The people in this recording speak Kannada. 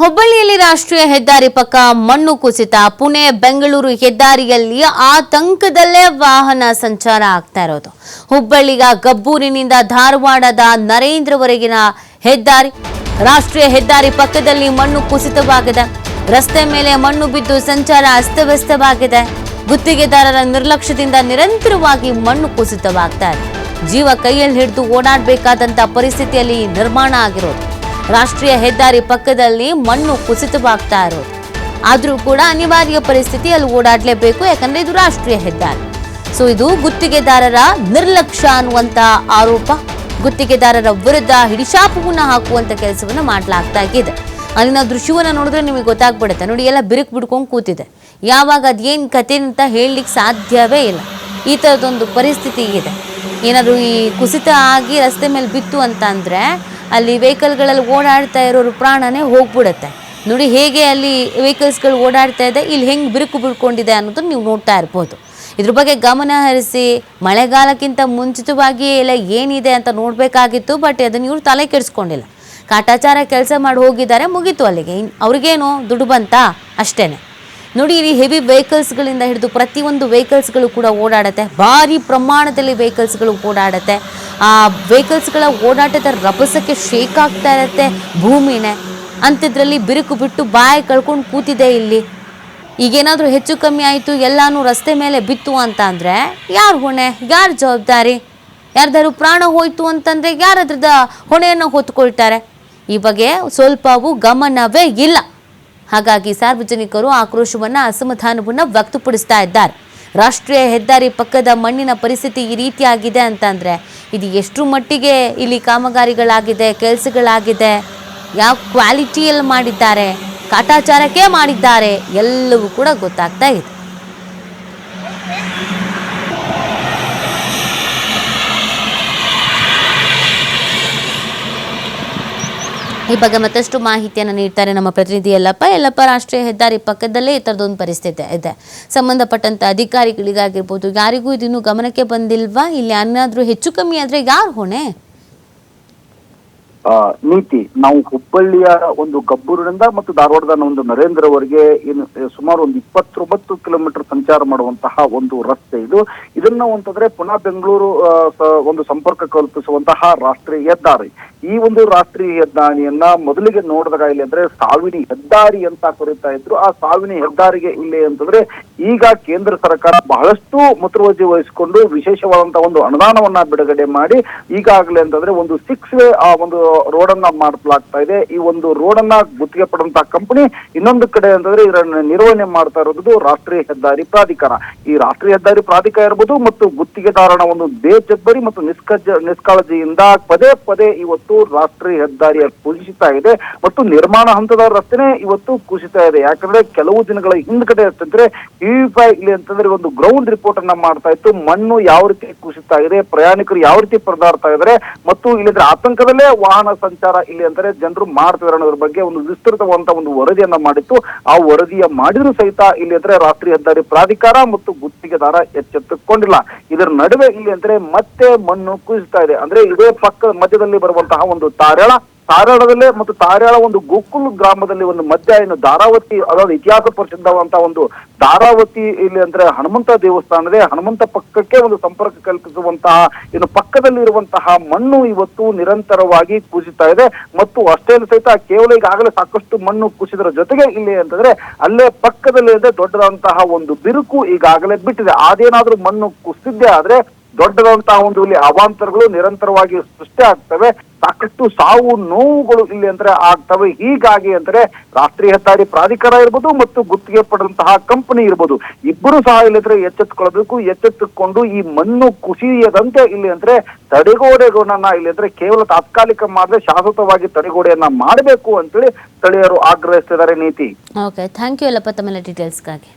ಹುಬ್ಬಳ್ಳಿಯಲ್ಲಿ ರಾಷ್ಟ್ರೀಯ ಹೆದ್ದಾರಿ ಪಕ್ಕ ಮಣ್ಣು ಕುಸಿತ. ಪುಣೆ, ಬೆಂಗಳೂರು ಹೆದ್ದಾರಿಯಲ್ಲಿ ಆತಂಕದಲ್ಲೇ ವಾಹನ ಸಂಚಾರ ಆಗ್ತಾ ಇರೋದು. ಹುಬ್ಬಳ್ಳಿಗ ಗಬ್ಬೂರಿನಿಂದ ಧಾರವಾಡದ ನರೇಂದ್ರವರೆಗಿನ ಹೆದ್ದಾರಿ. ರಾಷ್ಟ್ರೀಯ ಹೆದ್ದಾರಿ ಪಕ್ಕದಲ್ಲಿ ಮಣ್ಣು ಕುಸಿತವಾಗಿದೆ. ರಸ್ತೆ ಮೇಲೆ ಮಣ್ಣು ಬಿದ್ದು ಸಂಚಾರ ಅಸ್ತವ್ಯಸ್ತವಾಗಿದೆ. ಗುತ್ತಿಗೆದಾರರ ನಿರ್ಲಕ್ಷ್ಯದಿಂದ ನಿರಂತರವಾಗಿ ಮಣ್ಣು ಕುಸಿತವಾಗ್ತಾ ಇದೆ. ಜೀವ ಕೈಯಲ್ಲಿ ಹಿಡಿದು ಓಡಾಡಬೇಕಾದಂಥ ಪರಿಸ್ಥಿತಿಯಲ್ಲಿ ನಿರ್ಮಾಣ ಆಗಿರೋದು. ರಾಷ್ಟ್ರೀಯ ಹೆದ್ದಾರಿ ಪಕ್ಕದಲ್ಲಿ ಮಣ್ಣು ಕುಸಿತವಾಗ್ತಾ ಇರೋದು ಆದರೂ ಕೂಡ ಅನಿವಾರ್ಯ ಪರಿಸ್ಥಿತಿ ಅಲ್ಲಿ ಓಡಾಡಲೇಬೇಕು, ಯಾಕಂದ್ರೆ ಇದು ರಾಷ್ಟ್ರೀಯ ಹೆದ್ದಾರಿ. ಸೊ ಇದು ಗುತ್ತಿಗೆದಾರರ ನಿರ್ಲಕ್ಷ್ಯ ಅನ್ನುವಂತ ಆರೋಪ. ಗುತ್ತಿಗೆದಾರರ ವಿರುದ್ಧ ಹಿಡಿಶಾಪವನ್ನು ಹಾಕುವಂತ ಕೆಲಸವನ್ನು ಮಾಡಲಾಗ್ತಾ ಇದೆ. ಅಲ್ಲಿನ ದೃಶ್ಯವನ್ನ ನೋಡಿದ್ರೆ ನಿಮಗೆ ಗೊತ್ತಾಗ್ಬಿಡುತ್ತೆ. ನೋಡಿ, ಎಲ್ಲ ಬಿರುಕು ಬಿಡ್ಕೊಂಡು ಕೂತಿದೆ. ಯಾವಾಗ ಅದೇನು ಕತೆ ಅಂತ ಹೇಳಲಿಕ್ಕೆ ಸಾಧ್ಯವೇ ಇಲ್ಲ. ಈ ಥರದೊಂದು ಪರಿಸ್ಥಿತಿ ಇದೆ. ಏನಾದರೂ ಈ ಕುಸಿತ ಆಗಿ ರಸ್ತೆ ಮೇಲೆ ಬಿತ್ತು ಅಂತ ಅಂದರೆ ಅಲ್ಲಿ ವೆಹಿಕಲ್ಗಳಲ್ಲಿ ಓಡಾಡ್ತಾ ಇರೋರು ಪ್ರಾಣನೇ ಹೋಗ್ಬಿಡುತ್ತೆ. ನೋಡಿ ಹೇಗೆ ಅಲ್ಲಿ ವೆಹಿಕಲ್ಸ್ಗಳು ಓಡಾಡ್ತಾ ಇದೆ, ಇಲ್ಲಿ ಹೆಂಗೆ ಬಿರುಕು ಬಿಡ್ಕೊಂಡಿದೆ ಅನ್ನೋದನ್ನು ನೀವು ನೋಡ್ತಾ ಇರ್ಬೋದು. ಇದ್ರ ಬಗ್ಗೆ ಗಮನ ಹರಿಸಿ, ಮಳೆಗಾಲಕ್ಕಿಂತ ಮುಂಚಿತವಾಗಿ ಎಲ್ಲ ಏನಿದೆ ಅಂತ ನೋಡಬೇಕಾಗಿತ್ತು, ಬಟ್ ಅದನ್ನು ಇವರು ತಲೆ ಕೆಡಿಸ್ಕೊಂಡಿಲ್ಲ. ಕಾಟಾಚಾರ ಕೆಲಸ ಮಾಡಿ ಹೋಗಿದ್ದಾರೆ, ಮುಗೀತು ಅಲ್ಲಿಗೆ. ಅವ್ರಿಗೇನು ದುಡ್ಡು ಬಂತಾ? ಅಷ್ಟೇನೆ. ನೋಡಿ ಇಲ್ಲಿ ಹೆವಿ ವೆಹಿಕಲ್ಸ್ಗಳಿಂದ ಹಿಡಿದು ಪ್ರತಿಯೊಂದು ವೆಹಿಕಲ್ಸ್ಗಳು ಕೂಡ ಓಡಾಡುತ್ತೆ. ಭಾರಿ ಪ್ರಮಾಣದಲ್ಲಿ ವೆಹಿಕಲ್ಸ್ಗಳು ಓಡಾಡುತ್ತೆ. ಆ ವೆಹಿಕಲ್ಸ್ಗಳ ಓಡಾಟದ ರಭಸಕ್ಕೆ ಶೇಕ್ ಆಗ್ತಾ ಇರುತ್ತೆ ಭೂಮಿನೇ. ಅಂಥದ್ರಲ್ಲಿ ಬಿರುಕು ಬಿಟ್ಟು ಬಾಯಿ ಕಳ್ಕೊಂಡು ಕೂತಿದೆ ಇಲ್ಲಿ. ಈಗೇನಾದರೂ ಹೆಚ್ಚು ಕಮ್ಮಿ ಆಯಿತು, ಎಲ್ಲಾನು ರಸ್ತೆ ಮೇಲೆ ಬಿತ್ತು ಅಂತ ಅಂದರೆ ಯಾರು ಹೊಣೆ? ಯಾರು ಜವಾಬ್ದಾರಿ? ಯಾರ್ದಾರು ಪ್ರಾಣ ಹೋಯ್ತು ಅಂತಂದರೆ ಯಾರದ್ರದ ಹೊಣೆಯನ್ನು ಹೊತ್ಕೊಳ್ತಾರೆ? ಈ ಬಗ್ಗೆ ಸ್ವಲ್ಪವೂ ಗಮನವೇ ಇಲ್ಲ. ಹಾಗಾಗಿ ಸಾರ್ವಜನಿಕರು ಆಕ್ರೋಶವನ್ನ ಅಸಮಾಧಾನವನ್ನ ವ್ಯಕ್ತಪಡಿಸ್ತಾ ಇದ್ದಾರೆ. ರಾಷ್ಟ್ರೀಯ ಹೆದ್ದಾರಿ ಪಕ್ಕದ ಮಣ್ಣಿನ ಪರಿಸ್ಥಿತಿ ಈ ರೀತಿಯಾಗಿದೆ ಅಂತಂದ್ರೆ, ಇದು ಎಷ್ಟು ಮಟ್ಟಿಗೆ ಇಲ್ಲಿ ಕಾಮಗಾರಿಗಳಾಗಿದೆ, ಕೆಲಸಗಳಾಗಿದೆ, ಯಾವ ಕ್ವಾಲಿಟಿಯಲ್ಲಿ ಮಾಡಿದ್ದಾರೆ, ಕಾಟಾಚಾರಕ್ಕೆ ಮಾಡಿದ್ದಾರೆ, ಎಲ್ಲವೂ ಕೂಡ ಗೊತ್ತಾಗ್ತಾ ಇದೆ. ಈ ಬಗ್ಗೆ ಮತ್ತಷ್ಟು ಮಾಹಿತಿಯನ್ನು ನೀಡ್ತಾರೆ ನಮ್ಮ ಪ್ರತಿನಿಧಿ ಯಲ್ಲಪ್ಪ. ಯಲ್ಲಪ್ಪ, ರಾಷ್ಟ್ರೀಯ ಹೆದ್ದಾರಿ ಪಕ್ಕದಲ್ಲೇ ಈ ಥರದೊಂದು ಪರಿಸ್ಥಿತಿ ಇದೆ. ಸಂಬಂಧಪಟ್ಟಂತ ಅಧಿಕಾರಿಗಳಿಗಾಗಿರ್ಬೋದು, ಯಾರಿಗೂ ಇದನ್ನು ಗಮನಕ್ಕೆ ಬಂದಿಲ್ವಾ? ಇಲ್ಲಿ ಅನ್ನಾದರೂ ಹೆಚ್ಚು ಕಮ್ಮಿ ಆದ್ರೆ ಯಾರು ಹೊಣೆ? ನೀತಿ. ನಾವು ಹುಬ್ಬಳ್ಳಿಯ ಒಂದು ಗಬ್ಬೂರಿನಿಂದ ಮತ್ತು ಧಾರವಾಡದ ಒಂದು ನರೇಂದ್ರವರೆಗೆ ಏನು ಸುಮಾರು ಒಂದು ಇಪ್ಪತ್ತೊಂಬತ್ತು ಕಿಲೋಮೀಟರ್ ಸಂಚಾರ ಮಾಡುವಂತಹ ಒಂದು ರಸ್ತೆ ಇದು. ಇದನ್ನ ಅಂತಂದ್ರೆ ಪುನಃ ಬೆಂಗಳೂರು ಒಂದು ಸಂಪರ್ಕ ಕಲ್ಪಿಸುವಂತಹ ರಾಷ್ಟ್ರೀಯ ಹೆದ್ದಾರಿ. ಈ ಒಂದು ರಾಷ್ಟ್ರೀಯ ಹೆದ್ದಾರಿಯನ್ನ ಮೊದಲಿಗೆ ನೋಡಿದಾಗ ಇಲ್ಲಿ ಅಂದ್ರೆ ಸಾವಿನಿ ಹೆದ್ದಾರಿ ಅಂತ ಕರೀತಾ ಇದ್ರು. ಆ ಸಾವಿನಿ ಹೆದ್ದಾರಿಗೆ ಇಲ್ಲಿ ಅಂತಂದ್ರೆ ಈಗ ಕೇಂದ್ರ ಸರ್ಕಾರ ಬಹಳಷ್ಟು ಮುತುವರ್ಜಿ ವಹಿಸಿಕೊಂಡು ವಿಶೇಷವಾದಂತಹ ಒಂದು ಅನುದಾನವನ್ನ ಬಿಡುಗಡೆ ಮಾಡಿ ಈಗಾಗಲೇ ಅಂತಂದ್ರೆ ಒಂದು ಸಿಕ್ಸ್ ವೇ ಆ ಒಂದು ರೋಡ್ ಅನ್ನ ಮಾಡಲಾಗ್ತಾ ಇದೆ. ಈ ಒಂದು ರೋಡ್ ಅನ್ನ ಗುತ್ತಿಗೆ ಪಡೆದಂತಹ ಕಂಪನಿ ಇನ್ನೊಂದು ಕಡೆ ಅಂತಂದ್ರೆ ಇದನ್ನ ನಿರ್ವಹಣೆ ಮಾಡ್ತಾ ಇರೋದು ರಾಷ್ಟ್ರೀಯ ಹೆದ್ದಾರಿ ಪ್ರಾಧಿಕಾರ. ಈ ರಾಷ್ಟ್ರೀಯ ಹೆದ್ದಾರಿ ಪ್ರಾಧಿಕಾರ ಇರ್ಬೋದು ಮತ್ತು ಗುತ್ತಿಗೆದಾರನ ಒಂದು ಬೇಜಬ್ಬರಿ ಮತ್ತು ನಿಷ್ಕಜ, ನಿಷ್ಕಾಳಜಿಯಿಂದ ಪದೇ ಪದೇ ಇವತ್ತು ರಾಷ್ಟ್ರೀಯ ಹೆದ್ದಾರಿಯ ಕುಸಿತ ಇದೆ ಮತ್ತು ನಿರ್ಮಾಣ ಹಂತದ ರಸ್ತೆನೇ ಇವತ್ತು ಕುಸಿತ ಇದೆ. ಯಾಕಂದ್ರೆ ಕೆಲವು ದಿನಗಳ ಹಿಂದ್ಗಡೆ ಅಂತಂದ್ರೆ ಇ ಇಲ್ಲಿ ಅಂತಂದ್ರೆ ಒಂದು ಗ್ರೌಂಡ್ ರಿಪೋರ್ಟ್ ಅನ್ನ ಮಾಡ್ತಾ ಇತ್ತು. ಮಣ್ಣು ಯಾವ ರೀತಿ ಕುಸಿತ ಇದೆ ಪ್ರಯಾಣಿಕರು ಯಾವ ರೀತಿ ಪರದಾಡ್ತಾ ಇದ್ದಾರೆ ಮತ್ತು ಇಲ್ಲಿದ್ರೆ ಆತಂಕದಲ್ಲೇ ವಾಹನ ಸಂಚಾರ ಇಲ್ಲಿ ಅಂದರೆ ಜನರು ಮಾಡ್ತಿದ್ದಾರೆ ಅನ್ನೋದ್ರ ಬಗ್ಗೆ ಒಂದು ವಿಸ್ತೃತವಾದಂತ ಒಂದು ವರದಿಯನ್ನ ಮಾಡಿತ್ತು. ಆ ವರದಿಯ ಮಾಡಿದ್ರು ಸಹಿತ ಇಲ್ಲಿ ಅಂದ್ರೆ ರಾಷ್ಟ್ರೀಯ ಹೆದ್ದಾರಿ ಪ್ರಾಧಿಕಾರ ಮತ್ತು ಗುತ್ತಿಗೆದಾರ ಎಚ್ಚೆತ್ತುಕೊಂಡಿಲ್ಲ. ಇದರ ನಡುವೆ ಇಲ್ಲಿ ಅಂದ್ರೆ ಮತ್ತೆ ಮಣ್ಣು ಕುಸಿತಾ ಇದೆ. ಅಂದ್ರೆ ಇದೇ ಪಕ್ಕ ಮಧ್ಯದಲ್ಲಿ ಬರುವಂತಹ ಒಂದು ತಾರ್ಯಾಳ ತಾರಾಳದಲ್ಲೇ ಮತ್ತು ತಾರಾಳ ಒಂದು ಗೋಕುಲ್ ಗ್ರಾಮದಲ್ಲಿ ಒಂದು ಮಧ್ಯ ಏನು ಧಾರಾವತಿ ಅದಾದ ಇತಿಹಾಸ ಪ್ರಸಿದ್ಧವಂತ ಒಂದು ಧಾರಾವತಿ ಇಲ್ಲಿ ಅಂದ್ರೆ ಹನುಮಂತ ದೇವಸ್ಥಾನದೇ ಹನುಮಂತ ಪಕ್ಕಕ್ಕೆ ಒಂದು ಸಂಪರ್ಕ ಕಲ್ಪಿಸುವಂತಹ ಏನು ಪಕ್ಕದಲ್ಲಿ ಇರುವಂತಹ ಮಣ್ಣು ಇವತ್ತು ನಿರಂತರವಾಗಿ ಕುಸಿತಾ ಇದೆ. ಮತ್ತು ಅಷ್ಟೇ ಸಹಿತ ಕೇವಲ ಈಗಾಗಲೇ ಸಾಕಷ್ಟು ಮಣ್ಣು ಕುಸಿದರ ಜೊತೆಗೆ ಇಲ್ಲಿ ಅಂತಂದ್ರೆ ಅಲ್ಲೇ ಪಕ್ಕದಲ್ಲಿ ದೊಡ್ಡದಂತಹ ಒಂದು ಬಿರುಕು ಈಗಾಗಲೇ ಬಿಟ್ಟಿದೆ. ಅದೇನಾದ್ರೂ ಮಣ್ಣು ಕುಸಿದ್ದೆ ಆದ್ರೆ ದೊಡ್ಡದಂತಹ ಒಂದು ಇಲ್ಲಿ ಅವಾಂತರಗಳು ನಿರಂತರವಾಗಿ ಸೃಷ್ಟಿ ಆಗ್ತವೆ. ಸಾಕಷ್ಟು ಸಾವು ನೋವುಗಳು ಇಲ್ಲಿ ಅಂದ್ರೆ ಆಗ್ತವೆ. ಹೀಗಾಗಿ ಅಂದ್ರೆ ರಾಷ್ಟ್ರೀಯ ಹೆದ್ದಾರಿ ಪ್ರಾಧಿಕಾರ ಇರ್ಬೋದು ಮತ್ತು ಗುತ್ತಿಗೆ ಪಡೆದಂತಹ ಕಂಪನಿ ಇರ್ಬೋದು. ಇಬ್ಬರು ಸಹ ಇಲ್ಲಿದ್ರೆ ಎಚ್ಚೆತ್ತುಕೊಳ್ಬೇಕು ಎಚ್ಚೆತ್ತುಕೊಂಡು ಈ ಮಣ್ಣು ಕುಸಿಯದಂತೆ ಇಲ್ಲಿ ಅಂದ್ರೆ ತಡೆಗೋಡೆಗಳನ್ನ ಇಲ್ಲಿ ಅಂದ್ರೆ ಕೇವಲ ತಾತ್ಕಾಲಿಕ ಮಾಡದೆ ಶಾಶ್ವತವಾಗಿ ತಡೆಗೋಡೆಯನ್ನ ಮಾಡಬೇಕು ಅಂತೇಳಿ ಸ್ಥಳೀಯರು ಆಗ್ರಹಿಸ್ತಿದ್ದಾರೆ ನೀತಿ. ಓಕೆ ಥ್ಯಾಂಕ್ ಯು ಯಲ್ಲಪ್ಪ ತಮ್ಮೆಲ್ಲ ಡೀಟೇಲ್ಸ್ಗಾಗಿ